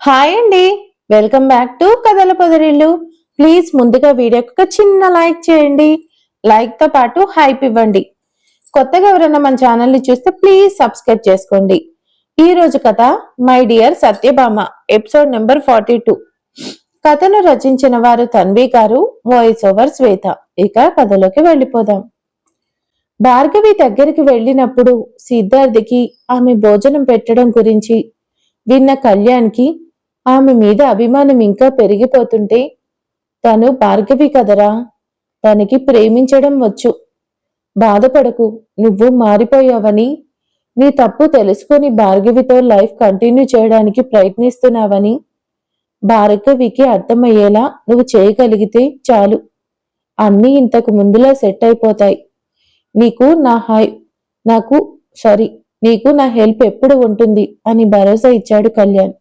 Hi అండి. Welcome back to కథల పొదరిల్లు. Please ముందుగా వీడియోకి ఒక చిన్న లైక్ చేయండి. లైక్తో పాటు హైప్ ఇవ్వండి. కొత్తగా ఎవరైనా మన ఛానల్ చూస్తే ప్లీజ్ సబ్స్క్రైబ్ చేసుకోండి. ఈ రోజు కథ my dear Satyabhama episode number forty two. కథను రచించిన వారు తన్వి గారు వాయిస్ ఓవర్ శ్వేత. ఇక కథలోకి వెళ్ళిపోదాం. భార్గవి దగ్గరికి వెళ్ళినప్పుడు సిద్ధార్థికి ఆమె భోజనం పెట్టడం గురించి విన్న కళ్యాణ్కి ఆమె మీద అభిమానం ఇంకా పెరిగిపోతుంటే తను భార్గవి కదరా? తనకి ప్రేమించడం వచ్చు. బాధపడకు నువ్వు మారిపోయావని నీ తప్పు తెలుసుకొని భార్గవితో లైఫ్ కంటిన్యూ చేయడానికి ప్రయత్నిస్తున్నావని భార్గవికి అర్థమయ్యేలా నువ్వు చేయగలిగితే చాలు. అన్నీ ఇంతకు ముందులా సెట్ అయిపోతాయి. నీకు నా హై నాకు సారీ నీకు నా హెల్ప్ ఎప్పుడు ఉంటుంది అని భరోసా ఇచ్చాడు కళ్యాణ్.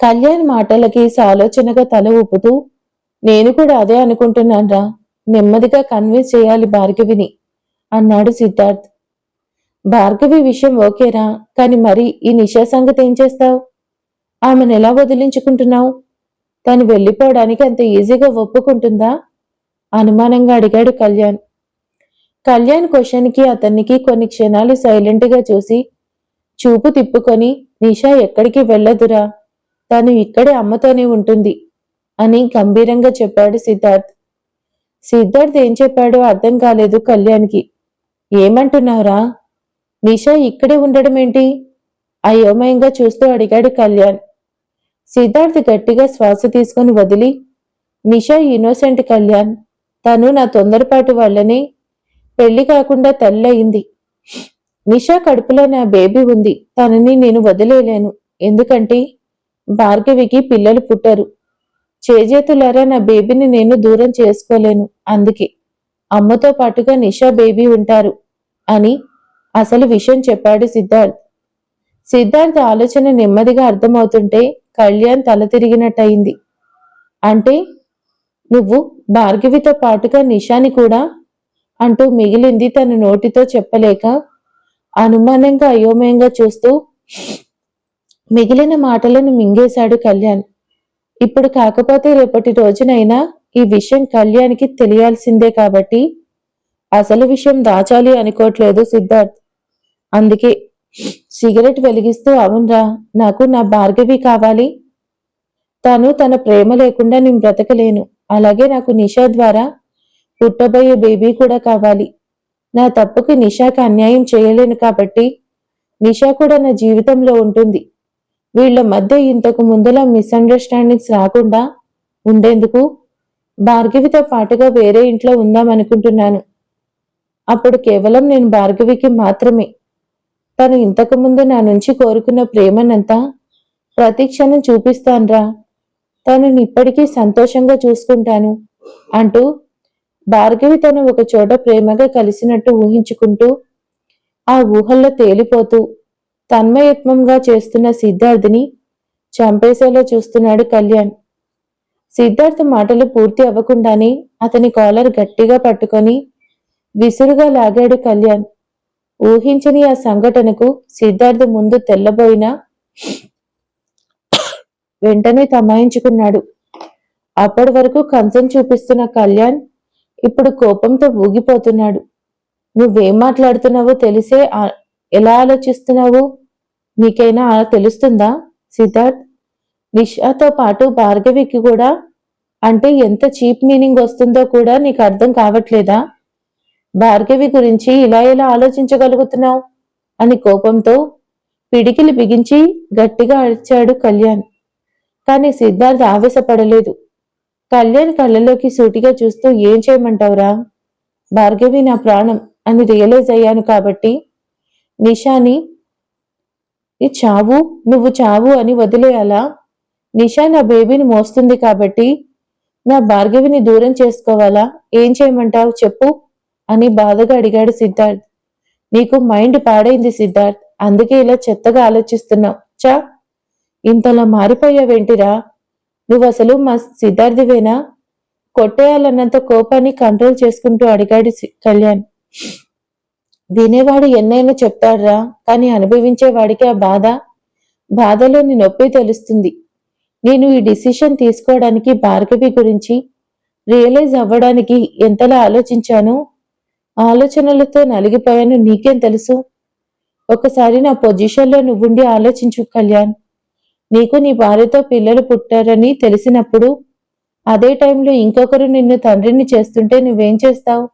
కళ్యాణ్ మాటలకి సాలోచనగా తల ఊపుతూ నేను కూడా అదే అనుకుంటున్నాన్రా. నెమ్మదిగా కన్విన్స్ చేయాలి భార్గవిని అన్నాడు సిద్ధార్థ్. భార్గవి విషయం ఓకేరా కాని మరి ఈ నిషా సంగతి ఏం చేస్తావు? ఆమెను ఎలా వదిలించుకుంటున్నావు? తను వెళ్ళిపోవడానికి అంత ఈజీగా ఒప్పుకుంటుందా? అనుమానంగా అడిగాడు కళ్యాణ్. కళ్యాణ్ క్వశ్చన్కి అతనికి కొన్ని క్షణాలు సైలెంట్గా చూసి చూపు తిప్పుకొని నిషా ఎక్కడికి వెళ్ళదురా? తను ఇక్కడే అమ్మతోనే ఉంటుంది అని గంభీరంగా చెప్పాడు సిద్ధార్థ్. సిద్ధార్థ్ ఏం చెప్పాడో అర్థం కాలేదు కళ్యాణ్కి. ఏమంటున్నావురా? నిషా ఇక్కడే ఉండడం ఏంటి అయోమయంగా చూస్తూ అడిగాడు కళ్యాణ్. సిద్ధార్థ్ గట్టిగా శ్వాస తీసుకుని వదిలి నిషా ఇన్నోసెంట్ కళ్యాణ్ తను నా తొందరపాటు వల్లనే పెళ్ళి కాకుండా తల్లయింది నిషా కడుపులో నా బేబీ ఉంది తనని నేను వదిలేలేను ఎందుకంటే భార్గవికి పిల్లలు పుట్టరు. చేజేతులారా నా బేబీని నేను దూరం చేసుకోలేను. అందుకే అమ్మతో పాటుగా నిషా బేబీ ఉంటారు అని అసలు విషయం చెప్పాడు సిద్ధార్థ్. సిద్ధార్థ్ ఆలోచన నెమ్మదిగా అర్థమవుతుంటే కళ్యాణ్ తల తిరిగినట్టయింది. అంటే నువ్వు భార్గవితో పాటుగా నిషాని కూడా? అంటూ మిగిలింది తన నోటితో చెప్పలేక అనుమానంగా అయోమయంగా చూస్తూ మిగిలిన మాటలను మింగేశాడు కళ్యాణ్. ఇప్పుడు కాకపోతే రేపటి రోజునైనా ఈ విషయం కళ్యాణ్కి తెలియాల్సిందే కాబట్టి అసలు విషయం దాచాలి అనుకోవట్లేదు సిద్ధార్థ్. అందుకే సిగరెట్ వెలిగిస్తూ అవునరా నాకు నా భార్గవి కావాలి. తను తన ప్రేమ లేకుండా నేను బ్రతకలేను. అలాగే నాకు నిషా ద్వారా పుట్టబోయే బేబీ కూడా కావాలి. నా తప్పుకి నిషాకు అన్యాయం చేయలేను కాబట్టి నిషా కూడా నా జీవితంలో ఉంటుంది. వీళ్ళ మధ్య ఇంతకు ముందులా మిస్అండర్స్టాండింగ్స్ రాకుండా ఉండేందుకు భార్గవితో పాటుగా వేరే ఇంట్లో ఉందామనుకుంటున్నాను. అప్పుడు కేవలం నేను భార్గవికి మాత్రమే. తను ఇంతకు ముందు నా నుంచి కోరుకున్న ప్రేమనంతా ప్రతీక్షను చూపిస్తాన్రా. తనని ఇప్పటికీ సంతోషంగా చూసుకుంటాను అంటూ భార్గవి తను ఒక చోట ప్రేమగా కలిసినట్టు ఊహించుకుంటూ ఆ ఊహల్లో తేలిపోతూ తన్మయత్వంగా చేస్తున్న సిద్ధార్థిని చంపేసేలా చూస్తున్నాడు కళ్యాణ్. సిద్ధార్థ్ మాటలు పూర్తి అవ్వకుండానే అతని కాలర్ గట్టిగా పట్టుకొని విసురుగా లాగాడు కళ్యాణ్. ఊహించని ఆ సంఘటనకు సిద్ధార్థ్ ముందు తెల్లబోయినా వెంటనే తమాయించుకున్నాడు. అప్పటి వరకు కంచం చూపిస్తున్న కళ్యాణ్ ఇప్పుడు కోపంతో ఊగిపోతున్నాడు. నువ్వేం మాట్లాడుతున్నావో తెలిసే ఎలా ఆలోచిస్తున్నావు? నీకైనా తెలుస్తుందా సిద్ధార్థ్? నిషాతో పాటు భార్గవికి కూడా? అంటే ఎంత చీప్ మీనింగ్ వస్తుందో కూడా నీకు అర్థం కావట్లేదా? భార్గవి గురించి ఇలా ఎలా ఆలోచించగలుగుతున్నావు? అని కోపంతో పిడికిలి బిగించి గట్టిగా అరిచాడు కళ్యాణ్. కానీ సిద్ధార్థ్ ఆవేశపడలేదు. కళ్యాణ్ కళ్ళలోకి సూటిగా చూస్తూ ఏం చేయమంటావురా? భార్గవి నా ప్రాణం అని రియలైజ్ అయ్యాను కాబట్టి నిషాని ఈ చావు నువ్వు చావు అని వదిలేయాలా? నిషా నా బేబీని మోస్తుంది కాబట్టి నా భార్గవిని దూరం చేసుకోవాలా? ఏం చేయమంటావు చెప్పు అని బాధగా అడిగాడు సిద్ధార్థ్. నీకు మైండ్ పాడైంది సిద్ధార్థ్ అందుకే ఇలా చెత్తగా ఆలోచిస్తున్నావు. చా ఇంతలా మారిపోయావేంటిరా? నువ్వు అసలు మా సిద్ధార్థివేనా? కొట్టేయాలన్నంత కోపాన్ని కంట్రోల్ చేసుకుంటూ అడిగాడు సి- కళ్యాణ్. వినేవాడు ఎన్నైనా చెప్తాడ్రా కానీ అనుభవించేవాడికి ఆ బాధ బాధలోని నొప్పి తెలుస్తుంది. నేను ఈ డిసిషన్ తీసుకోవడానికి భార్గవి గురించి రియలైజ్ అవ్వడానికి ఎంతలా ఆలోచించానో? ఆలోచనలతో నలిగిపోయాను నీకేం తెలుసు? ఒకసారి నా పొజిషన్లో నువ్వుండి ఆలోచించు కళ్యాణ్. నీకు నీ భార్యతో పిల్లలు పుట్టారని తెలిసినప్పుడు అదే టైంలో ఇంకొకరు నిన్ను తండ్రిని చేస్తుంటే నువ్వేం చేస్తావు?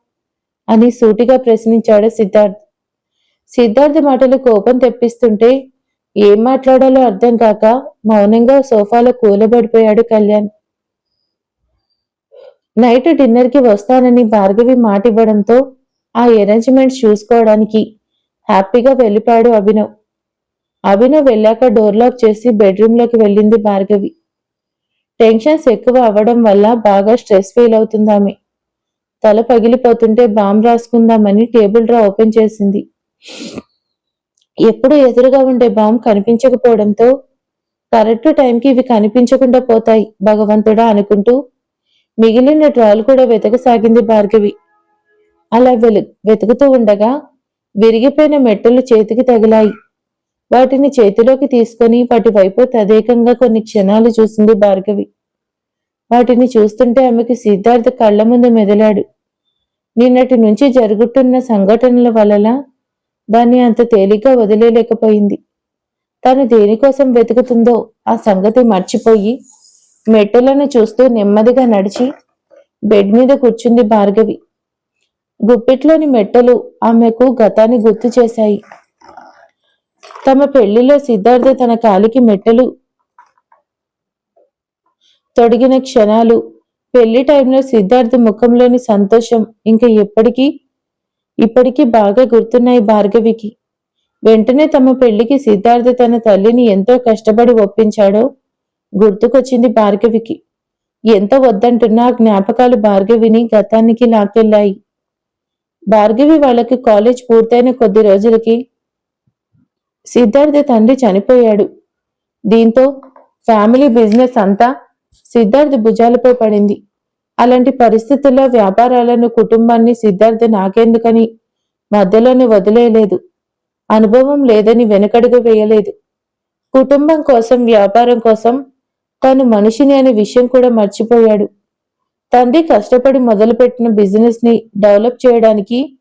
అని సూటిగా ప్రశ్నించాడు సిద్ధార్థ్. సిద్ధార్థ్ మాటలు కోపం తెప్పిస్తుంటే ఏం మాట్లాడాలో అర్థం కాక మౌనంగా సోఫాలో కూలబడిపోయాడు కళ్యాణ్. నైట్ డిన్నర్కి వస్తానని భార్గవి మాట ఇవ్వడంతో ఆ అరేంజ్మెంట్స్ చూసుకోవడానికి హ్యాపీగా వెళ్ళిపోయాడు అభినవ్. అభినవ్ వెళ్ళాక డోర్ లాక్ చేసి బెడ్రూమ్లోకి వెళ్ళింది భార్గవి. టెన్షన్స్ ఎక్కువ అవ్వడం వల్ల బాగా స్ట్రెస్ ఫీల్ అవుతుంది ఆమె. తల పగిలిపోతుంటే బాంబ్ రాసుకుందామని టేబుల్ డ్రా ఓపెన్ చేసింది. ఎప్పుడు ఎదురుగా ఉండే బాంబ్ కనిపించకపోవడంతో కరెక్ట్ టైంకి ఇవి కనిపించకుండా పోతాయి భగవంతుడా అనుకుంటూ మిగిలిన డ్రాలు కూడా వెతకసాగింది భార్గవి. అలా వెలు వెతుకుతూ ఉండగా విరిగిపోయిన మెట్టలు చేతికి తగిలాయి. వాటిని చేతిలోకి తీసుకొని వాటి వైపు తదేకంగా కొన్ని క్షణాలు చూసింది భార్గవి. వాటిని చూస్తుంటే ఆమెకి సిద్ధార్థ కళ్ళ ముందు మెదలాడు. నిన్నటి నుంచి జరుగుతున్న సంఘటనల వలన దాన్ని అంత తేలిగ్గా వదిలేలేకపోయింది తను దేనికోసం వెతుకుతుందో ఆ సంగతి మర్చిపోయి మెట్టలను చూస్తూ నెమ్మదిగా నడిచి బెడ్ మీద కూర్చుంది భార్గవి. గుప్పిట్లోని మెట్టలు ఆమెకు గతాన్ని గుర్తు చేశాయి. తమ పెళ్ళిలో సిద్ధార్థ తన కాలికి మెట్టలు తొడిగిన క్షణాలు. పెళ్ళి టైంలో సిద్ధార్థ ముఖంలోని సంతోషం ఇంకా ఎప్పటికీ ఇప్పటికీ బాగా గుర్తున్నాయి భార్గవికి. వెంటనే తమ పెళ్ళికి సిద్ధార్థ తన తల్లిని ఎంతో కష్టపడి ఒప్పించాడో గుర్తుకొచ్చింది భార్గవికి. ఎంత వద్దంటున్నా జ్ఞాపకాలు భార్గవిని గతానికి లాక్కెళ్ళాయి. భార్గవి వాళ్ళకి కాలేజ్ పూర్తయిన కొద్ది రోజులకి సిద్ధార్థ తండ్రి చనిపోయాడు. దీంతో ఫ్యామిలీ బిజినెస్ అంతా సిద్ధార్థ్ భుజాలపై పడింది. అలాంటి పరిస్థితుల్లో వ్యాపారాలను కుటుంబాన్ని సిద్ధార్థ నాకెందుకని మధ్యలోనే వదిలేయలేదు. అనుభవం లేదని వెనుకడుగు వేయలేదు. కుటుంబం కోసం వ్యాపారం కోసం తాను మనిషిని అనే విషయం కూడా మర్చిపోయాడు. తండ్రి కష్టపడి మొదలుపెట్టిన బిజినెస్ని డెవలప్ చేయడానికి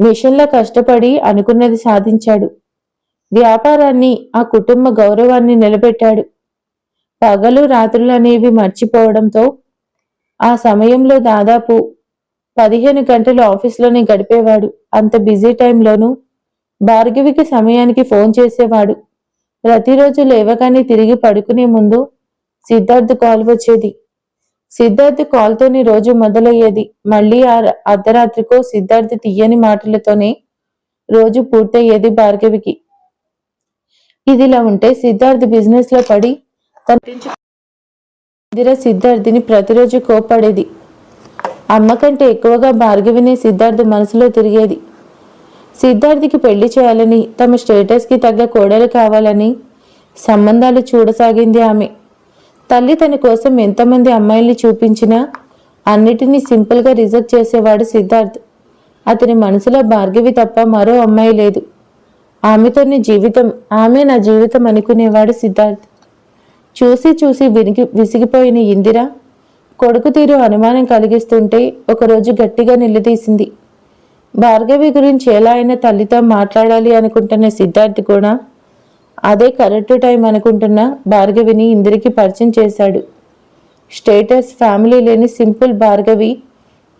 మిషన్లా కష్టపడి అనుకున్నది సాధించాడు. వ్యాపారాన్ని ఆ కుటుంబ గౌరవాన్ని నిలబెట్టాడు. పగలు రాత్రులు అనేవి మర్చిపోవడంతో ఆ సమయంలో దాదాపు పదిహేను గంటలు ఆఫీస్లోనే గడిపేవాడు. అంత బిజీ టైంలోనూ భార్గవికి సమయానికి ఫోన్ చేసేవాడు. ప్రతిరోజు లేవగానే తిరిగి పడుకునే ముందు సిద్ధార్థ్ కాల్ వచ్చేది. సిద్ధార్థ్ కాల్తోనే రోజు మొదలయ్యేది. మళ్ళీ ఆ అర్ధరాత్రికో సిద్ధార్థ్ తీయని మాటలతోనే రోజు పూర్తయ్యేది భార్గవికి. ఇదిలా ఉంటే సిద్ధార్థ్ బిజినెస్లో పడి ఇందిర సిద్ధార్థిని ప్రతిరోజు కోపడేది అమ్మ కంటే ఎక్కువగా భార్గవిని సిద్ధార్థ మనసులో తిరిగేది. సిద్ధార్థికి పెళ్ళి చేయాలని తమ స్టేటస్కి తగ్గ కోడలు కావాలని సంబంధాలు చూడసాగింది ఆమె. తల్లి తన కోసం ఎంతమంది అమ్మాయిల్ని చూపించినా అన్నిటినీ సింపుల్గా రిజెక్ట్ చేసేవాడు సిద్ధార్థ్. అతని మనసులో భార్గవి తప్ప మరో అమ్మాయి లేదు. ఆమెతోని జీవితం ఆమె నా జీవితం అనుకునేవాడు సిద్ధార్థ్. చూసి చూసి వినిగి విసిగిపోయిన ఇందిర కొడుకు తీరు అనుమానం కలిగిస్తుంటే ఒకరోజు గట్టిగా నిలదీసింది. భార్గవి గురించి ఎలా అయినా తల్లితో మాట్లాడాలి అనుకుంటున్న సిద్ధార్థ్ కూడా అదే కరెక్ట్ టైం అనుకుంటున్న భార్గవిని ఇందిరికి పరిచయం చేశాడు. స్టేటస్ ఫ్యామిలీ లేని సింపుల్ భార్గవి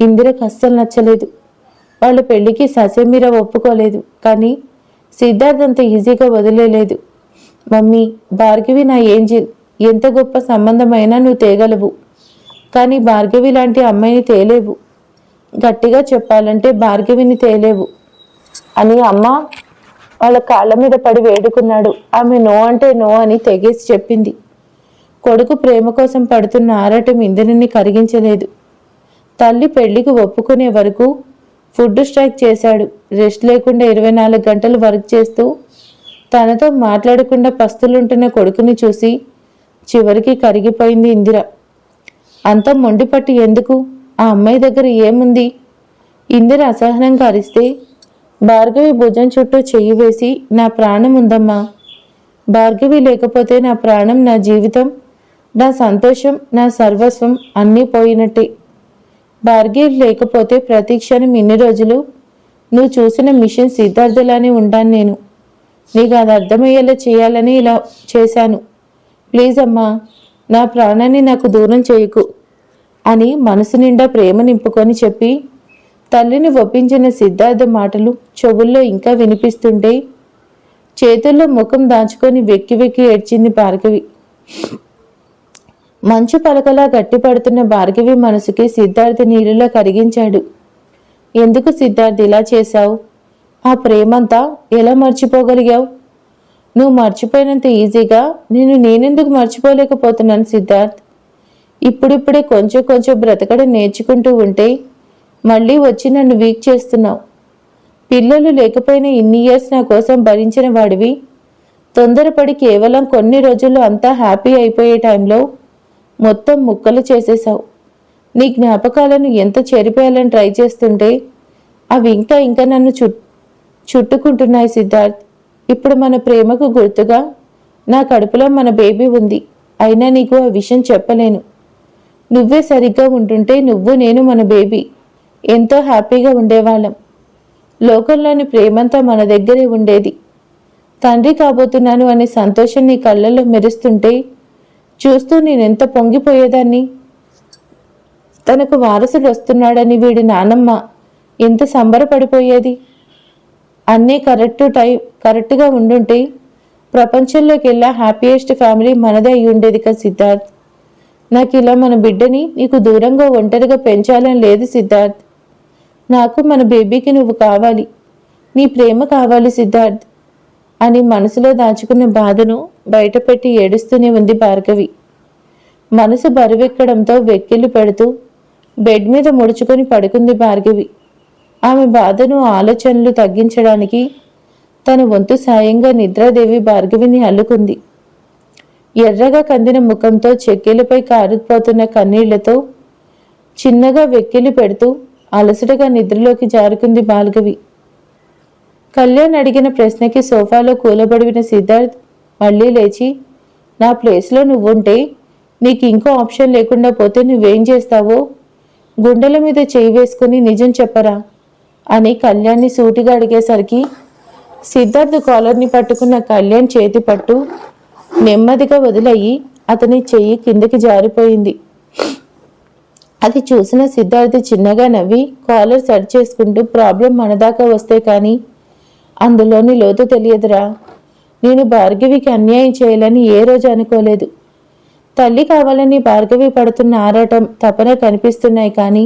ఇందిరకు అస్సలు నచ్చలేదు. వాళ్ళ పెళ్ళికి ససేమిర ఒప్పుకోలేదు కానీ సిద్ధార్థ్ అంత ఈజీగా వదిలేలేదు. మమ్మీ భార్గవి నా ఏంజిల్. ఎంత గొప్ప సంబంధమైనా నువ్వు తేగలవు. కానీ భార్గవి లాంటి అమ్మాయిని తేలేవు. గట్టిగా చెప్పాలంటే భార్గవిని తేలేవు. అని అమ్మ వాళ్ళ కాళ్ళ మీద పడి వేడుకున్నాడు. ఆమె నో అంటే నో అని తెగేసి చెప్పింది. కొడుకు ప్రేమ కోసం పడుతున్న ఆరాటం ఇంద్రుని కరిగించలేదు. తల్లి పెళ్ళికి ఒప్పుకునే వరకు ఫుడ్ స్ట్రైక్ చేశాడు. రెస్ట్ లేకుండా ఇరవై నాలుగు గంటలు వర్క్ చేస్తూ తనతో మాట్లాడకుండా పస్తులుంటున్న కొడుకుని చూసి చివరికి కరిగిపోయింది ఇందిర. అంత మొండిపట్టి ఎందుకు? ఆ అమ్మాయి దగ్గర ఏముంది? ఇందిర అసహనంగా అరిస్తే భార్గవి భుజం చుట్టూ చెయ్యి వేసి నా ప్రాణం ఉందమ్మా. భార్గవి లేకపోతే నా ప్రాణం నా జీవితం నా సంతోషం నా సర్వస్వం అన్నీ పోయినట్టే. భార్గవి లేకపోతే ప్రతి క్షణం ఇన్ని రోజులు నువ్వు చూసిన మిషన్ సిద్ధార్థలానే ఉంటాను నేను. నీకు అది అర్థమయ్యేలా చేయాలని ఇలా చేశాను. ప్లీజ్ అమ్మా నా ప్రాణాన్ని నాకు దూరం చేయకు అని మనసు నిండా ప్రేమ నింపుకొని చెప్పి తల్లిని ఒప్పించిన సిద్ధార్థ మాటలు చెవుల్లో ఇంకా వినిపిస్తుంటే చేతుల్లో ముఖం దాచుకొని వెక్కి వెక్కి ఏడ్చింది భార్గవి. మంచు పలకలా గట్టిపడుతున్న భార్గవి మనసుకి సిద్ధార్థ నీళ్ళలో కరిగించాడు. ఎందుకు సిద్ధార్థ్ ఇలా చేశావు? ఆ ప్రేమంతా ఎలా మర్చిపోగలిగావు? నువ్వు మర్చిపోయినంత ఈజీగా నేను నేనెందుకు మర్చిపోలేకపోతున్నాను సిద్ధార్థ్? ఇప్పుడిప్పుడే కొంచెం కొంచెం బ్రతకడం నేర్చుకుంటూ ఉంటే మళ్ళీ వచ్చి నన్ను వీక్ చేస్తున్నావు. పిల్లలు లేకపోయినా ఇన్ని ఇయర్స్ నా కోసం భరించిన వాడివి. తొందరపడి కేవలం కొన్ని రోజుల్లో అంతా హ్యాపీ అయిపోయే టైంలో మొత్తం ముక్కలు చేసేశావు. నీ జ్ఞాపకాలను ఎంత చెరిపేయాలని ట్రై చేస్తుంటే అవి ఇంకా ఇంకా నన్ను చుట్టుకుంటున్నాయి సిద్ధార్థ్. ఇప్పుడు మన ప్రేమకు గుర్తుగా నా కడుపులో మన బేబీ ఉంది. అయినా నీకు ఆ విషయం చెప్పలేను. నువ్వే సరిగ్గా ఉంటుంటే నువ్వు నేను మన బేబీ. ఎంతో హ్యాపీగా ఉండేవాళ్ళం. లోకంలోని ప్రేమంతా మన దగ్గరే ఉండేది. తండ్రి కాబోతున్నాను అనే సంతోషం నీ కళ్ళల్లో మెరుస్తుంటే చూస్తూ నేనెంత పొంగిపోయేదాన్ని? తనకు వారసుడు వస్తున్నాడని వీడి నానమ్మ ఎంత సంబరపడిపోయేది? అన్నీ కరెక్ట్ టైం కరెక్ట్గా ఉండుంటే ప్రపంచంలోకి వెళ్ళా హ్యాపీయెస్ట్ ఫ్యామిలీ మనదే అయి ఉండేది కదా సిద్ధార్థ్. నాకు ఇలా మన బిడ్డని నీకు దూరంగా ఒంటరిగా పెంచాలని లేదు సిద్ధార్థ్. నాకు మన బేబీకి నువ్వు కావాలి. నీ ప్రేమ కావాలి సిద్ధార్థ్. అని మనసులో దాచుకున్న బాధను బయటపెట్టి ఏడుస్తూనే ఉంది భార్గవి. మనసు బరువెక్కడంతో వెక్కిళ్ళు పెడుతూ బెడ్ మీద ముడుచుకొని పడుకుంది భార్గవి. ఆమె బాధను ఆలోచనలు తగ్గించడానికి తన వంతు సాయంగా నిద్రాదేవి భార్గవిని అల్లుకుంది. ఎర్రగా కందిన ముఖంతో చెక్కిలపై కారుపోతున్న కన్నీళ్ళతో చిన్నగా వెక్కిలి పెడుతూ అలసటగా నిద్రలోకి జారుకుంది భార్గవి. కళ్యాణ్ అడిగిన ప్రశ్నకి సోఫాలో కూలబడిన సిద్ధార్థ్ మళ్ళీ లేచి నా ప్లేస్లో నువ్వుంటే నీకు ఇంకో ఆప్షన్ లేకుండా పోతే నువ్వేం చేస్తావో? గుండెల మీద చేయి వేసుకుని నిజం చెప్పరా? అని కళ్యాణ్ని సూటిగా అడిగేసరికి సిద్ధార్థ్ కాలర్ని పట్టుకున్న కళ్యాణ్ చేతి పట్టు నెమ్మదిగా వదిలయ్యి అతని చెయ్యి కిందకి జారిపోయింది. అది చూసిన సిద్ధార్థ్ చిన్నగా నవ్వి కాలర్ సెట్ చేసుకుంటూ ప్రాబ్లం మనదాకా వస్తే కానీ అందులోని లోతు తెలియదురా. నేను భార్గవికి అన్యాయం చేయాలని ఏ రోజు అనుకోలేదు. తల్లి కావాలని భార్గవి పడుతున్న ఆరాటం తపన కనిపిస్తున్నాయి కానీ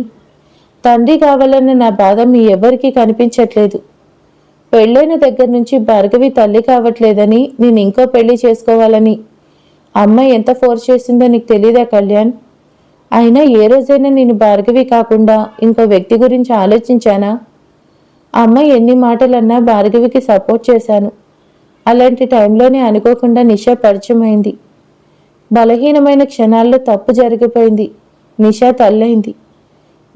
తండ్రి కావాలన్న నా బాధ మీ ఎవరికీ కనిపించట్లేదు. పెళ్ళైన దగ్గర నుంచి భార్గవి తల్లి కావట్లేదని నేను ఇంకో పెళ్ళి చేసుకోవాలని. అమ్మ ఎంత ఫోర్స్ చేసిందో నీకు తెలీదా కళ్యాణ్? అయినా ఏ రోజైనా నేను భార్గవి కాకుండా ఇంకో వ్యక్తి గురించి ఆలోచించానా? అమ్మ ఎన్ని మాటలన్నా భార్గవికి సపోర్ట్ చేశాను. అలాంటి టైంలోనే అనుకోకుండా నిషా పరిచయమైంది. బలహీనమైన క్షణాల్లో తప్పు జరిగిపోయింది. నిషా తల్లైంది.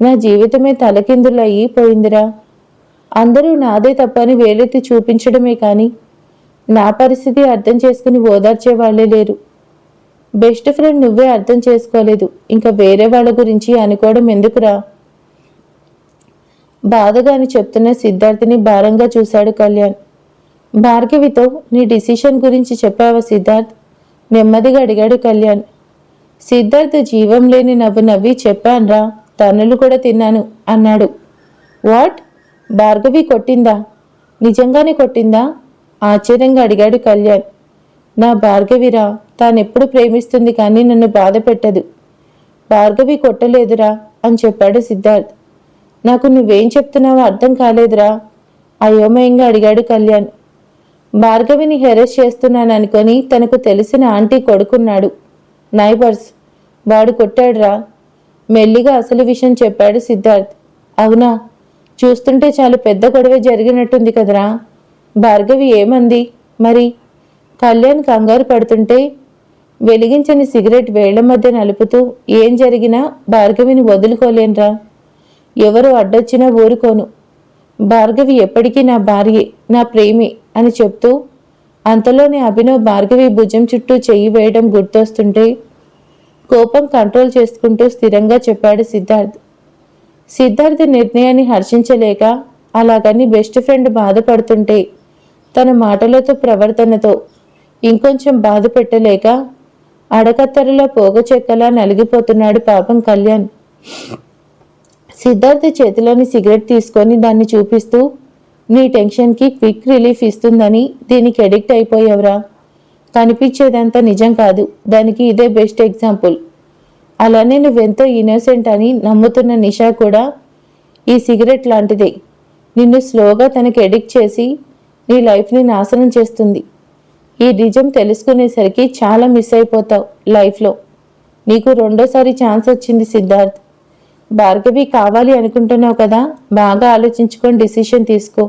నా జీవితమే తలకిందులు పోయిందిరా. అందరూ నాదే తప్పని వేలెత్తి చూపించడమే కానీ నా పరిస్థితి అర్థం చేసుకుని ఓదార్చే వాళ్ళే లేరు. బెస్ట్ ఫ్రెండ్ నువ్వే అర్థం చేసుకోలేదు. ఇంకా వేరే వాళ్ళ గురించి అనుకోవడం ఎందుకురా? బాధగాని చెప్తున్న సిద్ధార్థిని భారంగా చూశాడు కళ్యాణ్. భార్గవితో నీ డిసిషన్ గురించి చెప్పావా సిద్ధార్థ్? నెమ్మదిగా అడిగాడు కళ్యాణ్. సిద్ధార్థ్ జీవం లేని నవ్వు నవ్వి చెప్పాన్రా. తన్నులు కూడా తిన్నాను అన్నాడు. వాట్? భార్గవి కొట్టిందా? నిజంగానే కొట్టిందా? ఆశ్చర్యంగా అడిగాడు కళ్యాణ్. నా భార్గవిరా తానెప్పుడు ప్రేమిస్తుంది కానీ నన్ను బాధ పెట్టదు. భార్గవి కొట్టలేదురా అని చెప్పాడు సిద్ధార్థ్. నాకు నువ్వేం చెప్తున్నావో అర్థం కాలేదురా అయోమయంగా అడిగాడు కళ్యాణ్. భార్గవిని హెరెస్ చేస్తున్నాను అనుకొని తనకు తెలిసిన ఆంటీ కొడుకున్నాడు. నైబర్స్ వాడు కొట్టాడురా. మెల్లిగా అసలు విషయం చెప్పాడు సిద్ధార్థ్. అవునా? చూస్తుంటే చాలా పెద్ద గొడవ జరిగినట్టుంది కదరా? భార్గవి ఏమంది? మరి? కళ్యాణ్ కంగారు పడుతుంటే వెలిగించని సిగరెట్ వేళ్ళ మధ్య నలుపుతూ ఏం జరిగినా భార్గవిని వదులుకోలేనురా. ఎవరు అడ్డొచ్చినా ఊరుకోను. భార్గవి ఎప్పటికీ నా భార్యే నా ప్రేమి అని చెప్తూ అంతలోనే అభినవ్ భార్గవి భుజం చుట్టూ చెయ్యి వేయడం గుర్తొస్తుంటే కోపం కంట్రోల్ చేసుకుంటూ స్థిరంగా చెప్పాడు సిద్ధార్థ్. సిద్ధార్థ్ నిర్ణయాన్ని హర్షించలేక అలాగని బెస్ట్ ఫ్రెండ్ బాధపడుతుంటే తన మాటలతో ప్రవర్తనతో ఇంకొంచెం బాధ పెట్టలేక అడకత్తెరలో పోగ చెక్కలా నలిగిపోతున్నాడు పాపం కళ్యాణ్. సిద్ధార్థ్ చేతిలోని సిగరెట్ తీసుకొని దాన్ని చూపిస్తూ నీ టెన్షన్కి క్విక్ రిలీఫ్ ఇస్తుందని దీనికి ఎడిక్ట్ అయిపోయావురా. కనిపించేదంతా నిజం కాదు. దానికి ఇదే బెస్ట్ ఎగ్జాంపుల్ అలానే నువ్వెంతో ఇన్నోసెంట్ అని నమ్ముతున్న నిషా కూడా ఈ సిగరెట్ లాంటిదే. నిన్ను స్లోగా తనకి ఎడిక్ట్ చేసి నీ లైఫ్ని నాశనం చేస్తుంది. ఈ నిజం తెలుసుకునేసరికి చాలా మిస్ అయిపోతావు లైఫ్లో నీకు రెండోసారి ఛాన్స్ వచ్చింది సిద్ధార్థ్. భార్గవి కావాలి అనుకుంటున్నావు కదా బాగా ఆలోచించుకొని డిసిషన్ తీసుకో.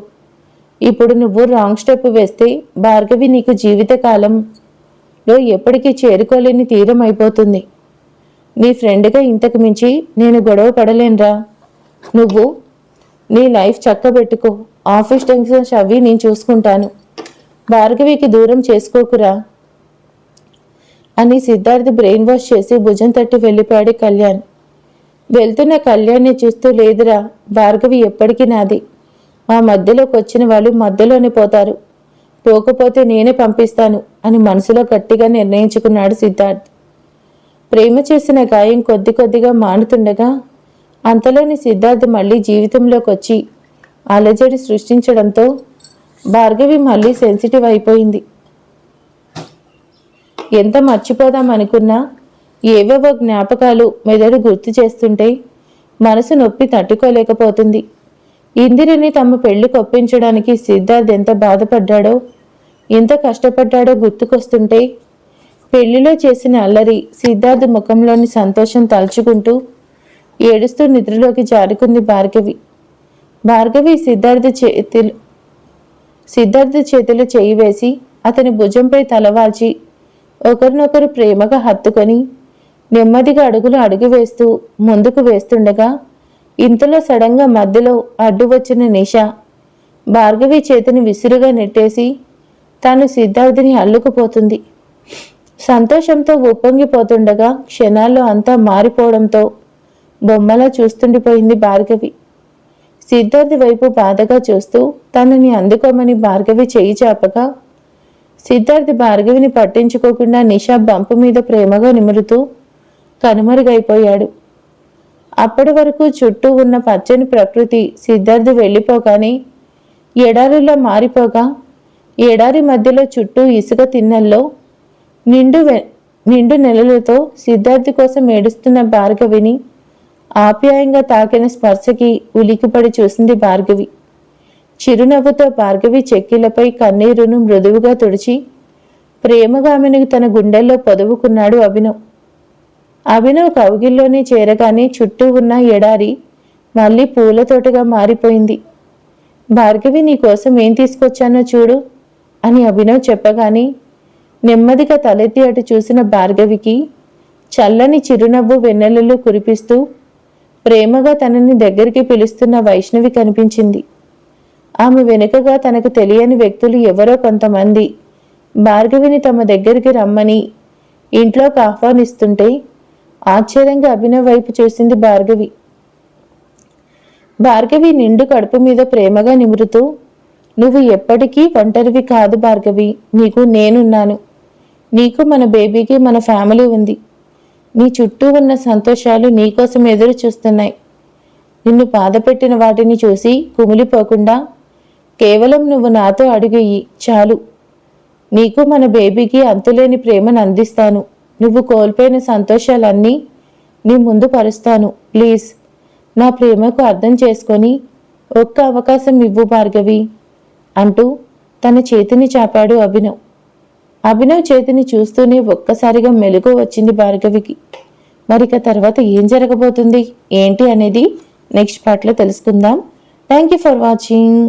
ఇప్పుడు నువ్వు రాంగ్ స్టెప్ వేస్తే భార్గవి నీకు జీవితకాలంలో ఎప్పటికీ చేరుకోలేని తీరం అయిపోతుంది. నీ ఫ్రెండ్గా ఇంతకు మించి నేను గొడవ పడలేనురా. నువ్వు నీ లైఫ్ చక్కబెట్టుకో. ఆఫీస్ టెన్షన్స్ అవి నేను చూసుకుంటాను. భార్గవికి దూరం చేసుకోకురా. అని సిద్ధార్థ్ బ్రెయిన్ వాష్ చేసి భుజం తట్టి వెళ్ళిపోయాడు కళ్యాణ్. వెళ్తున్న కళ్యాణ్ని చూస్తూ లేదురా భార్గవి ఎప్పటికీ నాది. మా మధ్యలోకి వచ్చిన వాళ్ళు మధ్యలోనే పోతారు. పోకపోతే నేనే పంపిస్తాను అని మనసులో గట్టిగా నిర్ణయించుకున్నాడు సిద్ధార్థ్. ప్రేమ చేసిన గాయం కొద్ది కొద్దిగా మానుతుండగా అంతలోని సిద్ధార్థ్ మళ్ళీ జీవితంలోకి వచ్చి అలజడి సృష్టించడంతో భార్గవి మళ్ళీ సెన్సిటివ్ అయిపోయింది. ఎంత మర్చిపోదాం అనుకున్నా ఏవేవో జ్ఞాపకాలు మెదడు గుర్తు చేస్తుంటే మనసు నొప్పి తట్టుకోలేకపోతుంది. ఇందిరిని తమ పెళ్ళి కొప్పించడానికి సిద్ధార్థ్ ఎంత బాధపడ్డాడో ఎంత కష్టపడ్డాడో గుర్తుకొస్తుంటే పెళ్ళిలో చేసిన అల్లరి సిద్ధార్థ్ ముఖంలోని సంతోషం తలుచుకుంటూ ఏడుస్తూ నిద్రలోకి జారుకుంది భార్గవి. భార్గవి సిద్ధార్థ చేతిలో సిద్ధార్థ చేతిలో చేయి వేసి అతని భుజంపై తలవాల్చి ఒకరినొకరు ప్రేమగా హత్తుకొని నెమ్మదిగా అడుగులు అడుగు వేస్తూ ముందుకు వేస్తుండగా ఇంతలో సడన్గా మధ్యలో అడ్డు వచ్చిన నిష భార్గవి చేతిని విసురుగా నెట్టేసి తాను సిద్ధార్థిని అల్లుకుపోతుంది. సంతోషంతో ఉప్పొంగిపోతుండగా క్షణాల్లో అంతా మారిపోవడంతో బొమ్మలా చూస్తుండిపోయింది భార్గవి. సిద్ధార్థి వైపు బాధగా చూస్తూ తనని అందుకోమని భార్గవి చేయి చాపగా సిద్ధార్థి భార్గవిని పట్టించుకోకుండా నిషా బంపు మీద ప్రేమగా నిమురుతూ కనుమరుగైపోయాడు. అప్పటి వరకు చుట్టూ ఉన్న పచ్చని ప్రకృతి సిద్ధార్థి వెళ్ళిపోగానే ఎడారిలో మారిపోగా ఎడారి మధ్యలో చుట్టూ ఇసుక తిన్నల్లో నిండు నిండు నెలలతో సిద్ధార్థి కోసం ఏడుస్తున్న భార్గవిని ఆప్యాయంగా తాకిన స్పర్శకి ఉలికిపడి చూసింది భార్గవి. చిరునవ్వుతో భార్గవి చెక్కిలపై కన్నీరును మృదువుగా తుడిచి ప్రేమగా ఆమెను తన గుండెల్లో పొదువుకున్నాడు అభినవ్. అభినవ్ కౌగిల్లోనే చేరగానే చుట్టూ ఉన్న ఎడారి మళ్ళీ పూలతోటగా మారిపోయింది. భార్గవి నీ కోసం ఏం తీసుకొచ్చానో చూడు అని అభినవ్ చెప్పగానే నెమ్మదిగా తలెత్తి అటు చూసిన భార్గవికి చల్లని చిరునవ్వు వెన్నెలలో కురిపిస్తూ ప్రేమగా తనని దగ్గరికి పిలుస్తున్న వైష్ణవి కనిపించింది. ఆమె వెనుకగా తనకు తెలియని వ్యక్తులు ఎవరో కొంతమంది భార్గవిని తమ దగ్గరికి రమ్మని ఇంట్లోకి ఆహ్వానిస్తుంటే ఆశ్చర్యంగా అభినవ్ వైపు చూసింది భార్గవి. భార్గవి నిండు కడుపు మీద ప్రేమగా నిమురుతూ నువ్వు ఎప్పటికీ ఒంటరివి కాదు భార్గవి. నీకు నేనున్నాను. నీకు మన బేబీకి మన ఫ్యామిలీ ఉంది. నీ చుట్టూ ఉన్న సంతోషాలు నీకోసం ఎదురు చూస్తున్నాయి. నిన్ను బాధపెట్టిన వాటిని చూసి కుమిలిపోకుండా కేవలం నువ్వు నాతో అడుగయ్యి చాలు. నీకు మన బేబీకి అంతులేని ప్రేమను అందిస్తాను. నువ్వు కోల్పోయిన సంతోషాలన్నీ నీ ముందు పరుస్తాను. ప్లీజ్. నా ప్రేమకు అర్థం చేసుకొని ఒక్క అవకాశం ఇవ్వు భార్గవి అంటూ తన చేతిని చాపాడు అభినవ్. అభినవ్ చేతిని చూస్తూనే ఒక్కసారిగా మెలుగు వచ్చింది భార్గవికి. మరిక తర్వాత ఏం జరగబోతుంది ఏంటి అనేది నెక్స్ట్ పార్ట్లో తెలుసుకుందాం. Thank you for watching.